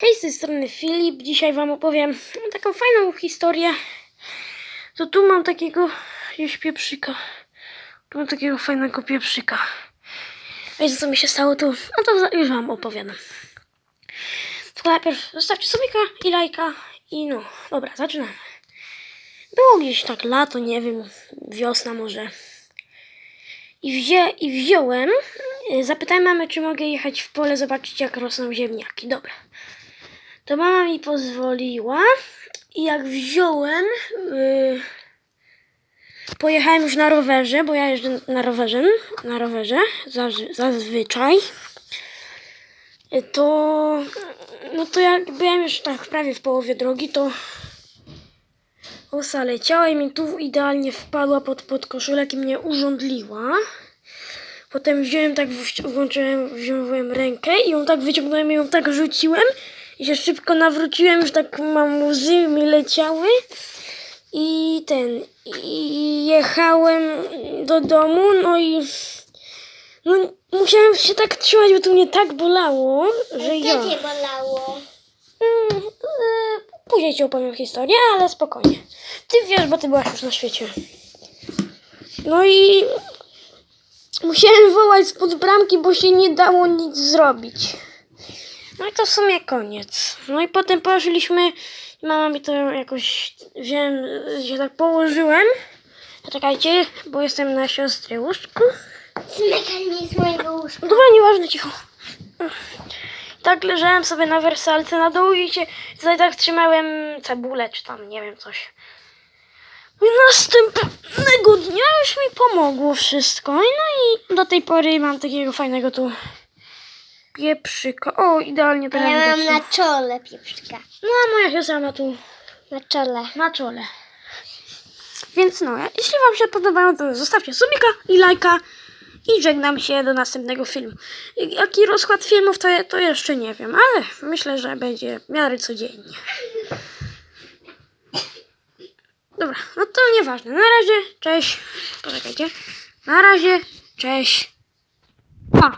Hej, z tej strony Filip. Dzisiaj Wam opowiem taką fajną historię. To tu mam takiego gdzieś pieprzyka. Tu mam takiego fajnego pieprzyka. Wiecie, co mi się stało tu? No to już Wam opowiadam. Tylko najpierw zostawcie subika i lajka. I no, dobra, zaczynamy. Było gdzieś tak lato, nie wiem, wiosna może. I, wzię, i wziąłem, y, zapytałem mamy, czy mogę jechać w pole, zobaczyć jak rosną ziemniaki. Dobra. To mama mi pozwoliła i jak wziąłem, y, pojechałem już na rowerze, bo ja jeżdżę na rowerze, na rowerze zaz- zazwyczaj. To, no to jak byłem już tak prawie w połowie drogi, to osa leciała i mi tu idealnie wpadła pod, pod koszulek i mnie urządliła. Potem wziąłem tak, włączyłem, wziąłem rękę i ją tak wyciągnąłem i ją tak rzuciłem i się szybko nawróciłem, już tak mam łzy mi leciały i ten, i jechałem do domu, no i no musiałem się tak trzymać, bo to mnie tak bolało, że ja... Co cię bolało? Mm, y, Później ci opowiem historię, ale spokojnie. Ty wiesz, bo ty byłaś już na świecie. No i musiałem wołać spod bramki, bo się nie dało nic zrobić. No i to w sumie koniec. No i potem poszliśmy i mama mi to jakoś wziąłem, się tak położyłem. Czekajcie, bo jestem na siostry łóżku. Zmykaj mnie z mojego łóżka. No Dobra, nieważne, cicho. Tak leżałem sobie na wersalce na dół i się tutaj tak trzymałem cebulę, czy tam, nie wiem, coś. No I następnego dnia już mi pomogło wszystko. No i do tej pory mam takiego fajnego tu pieprzyka. O, idealnie teraz ja mam widać na to. czole pieprzka. No a moja siostra ma tu Na czole. na czole. Więc no, jeśli Wam się podobało, to zostawcie subika i lajka i żegnam się do następnego filmu. Jaki rozkład filmów, to, to jeszcze nie wiem, ale myślę, że będzie w miarę codziennie. Dobra, no to nieważne. Na razie, cześć. Poczekajcie. Na razie, cześć. Pa.